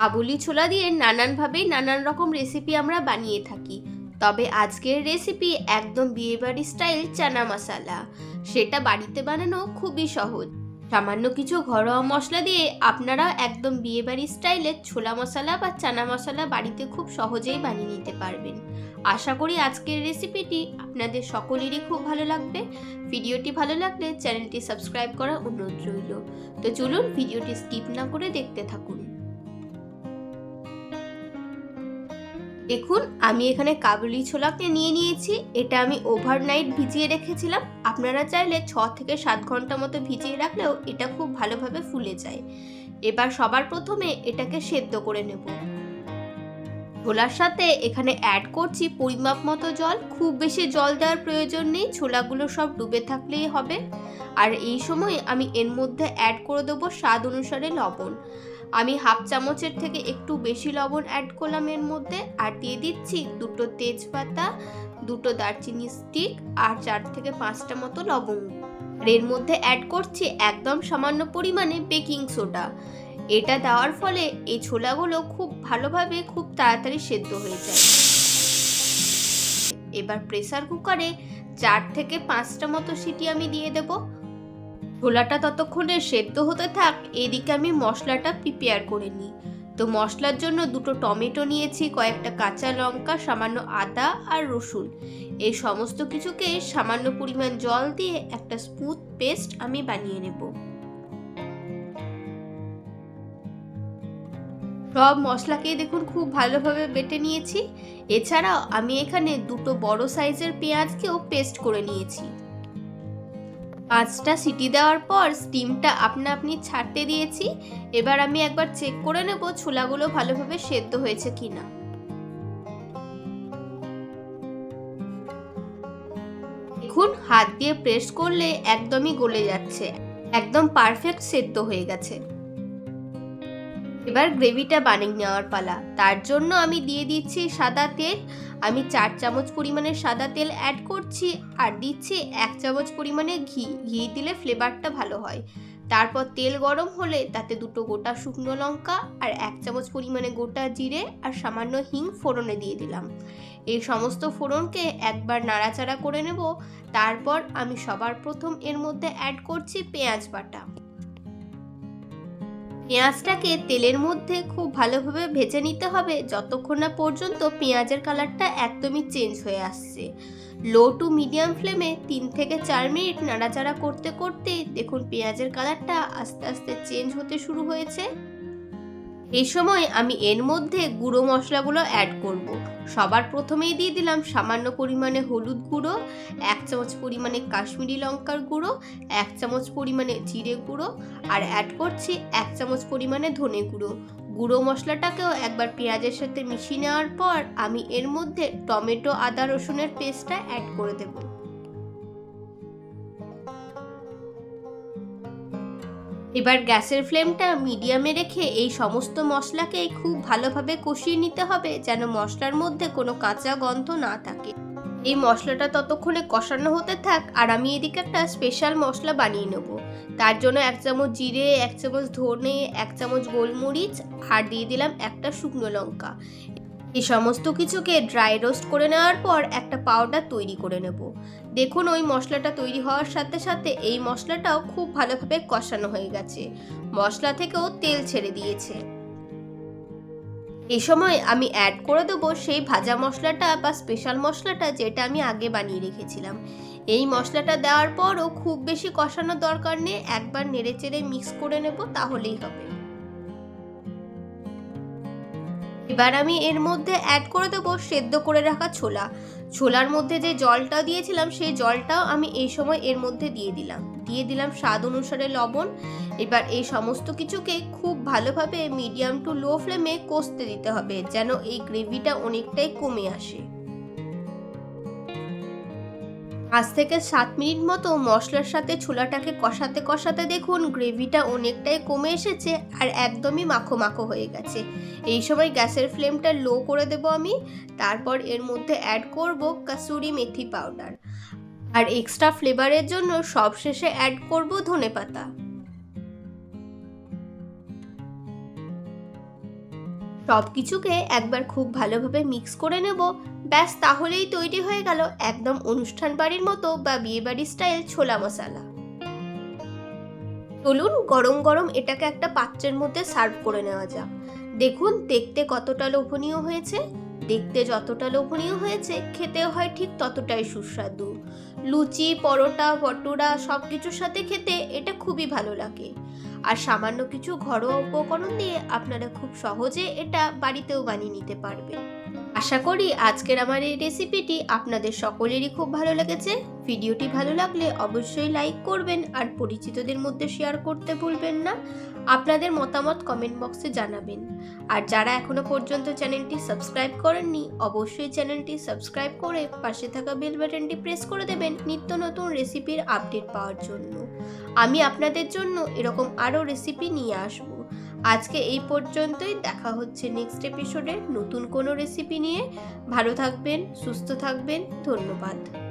কাবুলি ছোলা দিয়ে নানানভাবেই নানান রকম রেসিপি আমরা বানিয়ে থাকি। তবে আজকের রেসিপি একদম বিয়েবাড়ি স্টাইল চানা মশালা। সেটা বাড়িতে বানানো খুবই সহজ। সামান্য কিছু ঘরোয়া মশলা দিয়ে আপনারা একদম বিয়েবাড়ি স্টাইলের ছোলা মশলা বা চানা মশলা বাড়িতে খুব সহজেই বানিয়ে নিতে পারবেন। আশা করি আজকের রেসিপিটি আপনাদের সকলেরই খুব ভালো লাগবে। ভিডিওটি ভালো লাগলে চ্যানেলটি সাবস্ক্রাইব করা অনুরোধ রইল। তো চলুন ভিডিওটি স্কিপ না করে দেখতে থাকুন। দেখুন, আমি এখানে কাবুলি ছোলাকে নিয়ে নিয়েছি। এটা আমি ওভারনাইট ভিজিয়ে রেখেছিলাম। আপনারা চাইলে ছ থেকে সাত ঘণ্টা মতো ভিজিয়ে রাখলেও এটা খুব ভালোভাবে ফুলে যায়। এবার সবার প্রথমে এটাকে সেদ্ধ করে নেব। ছোলার সাথে এখানে অ্যাড করছি পরিমাপ মতো জল। খুব বেশি জল দেওয়ার প্রয়োজন নেই, ছোলাগুলো সব ডুবে থাকলেই হবে। আর এই সময় আমি এর মধ্যে অ্যাড করে দেবো স্বাদ অনুসারে লবণ। আমি হাফ চামচের থেকে একটু বেশি লবণ অ্যাড করলাম এর মধ্যে। আর দিয়ে দিচ্ছি দুটো তেজপাতা, দুটো দারচিনি স্টিক আর চার থেকে পাঁচটা মতো আর এর মধ্যে অ্যাড করছি একদম সামান্য পরিমাণে বেকিং সোডা এটা দেওয়ার ফলে এই ছোলাগুলো খুব ভালোভাবে খুব তাড়াতাড়ি সেদ্ধ হয়ে যায়। এবার প্রেসার কুকারে চার থেকে পাঁচটা মতো সিটি আমি দিয়ে দেবো। ছোলাটা ততক্ষণে সেদ্ধ হতে থাক, এদিকে আমি মশলাটা প্রিপেয়ার করে নিই। তো মশলার জন্য দুটো টমেটো নিয়েছি, কয়েকটা কাঁচা লঙ্কা, সামান্য আদা আর রসুন। এই সমস্ত কিছুকে সামান্য পরিমাণ জল দিয়ে একটা স্মুথ পেস্ট আমি বানিয়ে নেব। সব মশলাকেই দেখুন খুব ভালোভাবে বেটে নিয়েছি। এছাড়াও আমি এখানে দুটো বড় সাইজের পেঁয়াজকেও পেস্ট করে নিয়েছি। পাঁচটা সিটি দেওয়ার পর স্টিমটা আপনা আপনি ছাড়তে দিয়েছি। এবার আমি একবার চেক করে নেব ছোলাগুলো ভালোভাবে সেদ্ধ হয়েছে কিনা। দেখুন, হাত দিয়ে প্রেস করলে একদমই গলে যাচ্ছে। একদম পারফেক্ট সেদ্ধ হয়ে গেছে। এবার গ্রেভিটা বানিয়ে নেওয়ার পালা। তার জন্য আমি দিয়ে দিচ্ছি সাদা তেল। আমি চার চামচ পরিমাণে সাদা তেল অ্যাড করছি আর দিচ্ছি এক চামচ পরিমাণে ঘি। ঘি দিলে ফ্লেভারটা ভালো হয়। তারপর তেল গরম হলে তাতে দুটো গোটা শুকনো লঙ্কা আর এক চামচ পরিমাণে গোটা জিরে আর সামান্য হিং ফোড়নে দিয়ে দিলাম। এই সমস্ত ফোড়নকে একবার নাড়াচাড়া করে নেব। তারপর আমি সবার প্রথম এর মধ্যে অ্যাড করছি পেঁয়াজ বাটা। পেঁয়াজটাকে তেলের মধ্যে খুব ভালোভাবে ভেজে নিতে হবে যতক্ষণ না পর্যন্ত পেঁয়াজের কালারটা একদমই চেঞ্জ হয়ে আসছে। লো টু মিডিয়াম ফ্লেমে তিন থেকে চার মিনিট নাড়াচাড়া করতে করতে দেখুন পেঁয়াজের কালারটা আস্তে আস্তে চেঞ্জ হতে শুরু হয়েছে। এই সময় আমি এর মধ্যে গুঁড়ো মশলাগুলো অ্যাড করব। সবার প্রথমেই দিয়ে দিলাম সামান্য পরিমাণে হলুদ গুঁড়ো, এক চামচ পরিমাণে কাশ্মীরি লঙ্কার গুঁড়ো, এক চামচ পরিমাণে জিরে গুঁড়ো আর অ্যাড করছি এক চামচ পরিমাণে ধনে গুঁড়ো গুঁড়ো মশলাটাকেও একবার পেঁয়াজের সাথে মিশিয়ে নেওয়ার পর আমি এর মধ্যে টমেটো, আদা, রসুনের পেস্টটা অ্যাড করে দেবো এবার গ্যাসের ফ্লেমটা মিডিয়ামে রেখে এই সমস্ত মশলাকে খুব ভালোভাবে কষিয়ে নিতে হবে যেন মশলার মধ্যে কোনো কাঁচা গন্ধ না থাকে। এই মশলাটা ততক্ষণে কষানো হতে থাক আর আমি এদিকে একটা স্পেশাল মশলা বানিয়ে নেব। তার জন্য এক চামচ জিরে, এক চামচ ধনে, এক চামচ গোলমরিচ আর দিয়ে দিলাম একটা শুকনো লঙ্কা। এই সমস্ত কিছুকে ড্রাই রোস্ট করে নেওয়ার পর একটা পাউডার তৈরি করে নেব। দেখুন, ওই মশলাটা তৈরি হওয়ার সাথে সাথে এই মশলাটাও খুব ভালোভাবে কষানো হয়ে গেছে। মশলা থেকেও তেল ছেড়ে দিয়েছে। এই সময় আমি অ্যাড করে দেবো সেই ভাজা মশলাটা বা স্পেশাল মশলাটা যেটা আমি আগে বানিয়ে রেখেছিলাম। এই মশলাটা দেওয়ার পরও খুব বেশি কষানোর দরকার নেই, একবার নেড়ে চেড়ে মিক্স করে নেব, তাহলেই হবে। এবার আমি এর মধ্যে অ্যাড করে দেবো সেদ্ধ করে রাখা ছোলা। ছোলার মধ্যে যে জলটা দিয়েছিলাম, সেই জলটাও আমি এই সময় এর মধ্যে দিয়ে দিলাম। দিয়ে দিলাম স্বাদ অনুসারে লবণ। এবার এই সমস্ত কিছুকে খুব ভালোভাবে মিডিয়াম টু লো ফ্লেমে কষতে দিতে হবে, যেন এই গ্রেভিটা অনেকটাই কমে আসে। পাঁচ থেকে সাত মিনিট মতো মশলার সাথে ছোলাটাকে কষাতে কষাতে দেখুন গ্রেভিটা অনেকটাই কমে এসেছে আর একদমই মাখো মাখো হয়ে গেছে। এই সময় গ্যাসের ফ্লেমটা লো করে দেব আমি, তারপর এর মধ্যে অ্যাড করব কাসুরি মেথি পাউডার আর এক্সট্রা ফ্লেভারের জন্য সবশেষে অ্যাড করব ধনে পাতা সব কিছুকে একবার খুব ভালোভাবে মিক্স করে নেব। ব্যাস, তাহলেই তৈরি হয়ে গেল একদম অনুষ্ঠান বাড়ির মতো বা বিয়েবাড়ির স্টাইল ছোলা মশালা। চলুন গরম গরম এটাকে একটা পাত্রের মধ্যে সার্ভ করে নেওয়া যাক। দেখুন দেখতে কতটা লোভনীয় হয়েছে। দেখতে যতটা লোভনীয় হয়েছে, খেতেও হয় ঠিক ততটাই সুস্বাদু। লুচি, পরোটা, ভটুরা সব কিছুর সাথে খেতে এটা খুবই ভালো লাগে। আর সামান্য কিছু ঘরোয়া উপকরণ দিয়ে আপনারা খুব সহজে এটা বাড়িতেও বানিয়ে নিতে পারবেন। আশা করি আজকের আমার এই রেসিপিটি আপনাদের সকলেরই খুব ভালো লেগেছে। ভিডিওটি ভালো লাগলে অবশ্যই লাইক করবেন আর পরিচিতদের মধ্যে শেয়ার করতে ভুলবেন না। আপনাদের মতামত কমেন্ট বক্সে জানাবেন। আর যারা এখনও পর্যন্ত চ্যানেলটি সাবস্ক্রাইব করেননি, অবশ্যই চ্যানেলটি সাবস্ক্রাইব করে পাশে থাকা বেল বাটনটি প্রেস করে দেবেন নিত্য নতুন রেসিপির আপডেট পাওয়ার জন্য। আমি আপনাদের জন্য এরকম আরও রেসিপি নিয়ে আসব। আজকে এই পর্যন্তই। দেখা হচ্ছে নেক্সট এপিসোডে নতুন কোনো রেসিপি নিয়ে। ভালো থাকবেন, সুস্থ থাকবেন। ধন্যবাদ।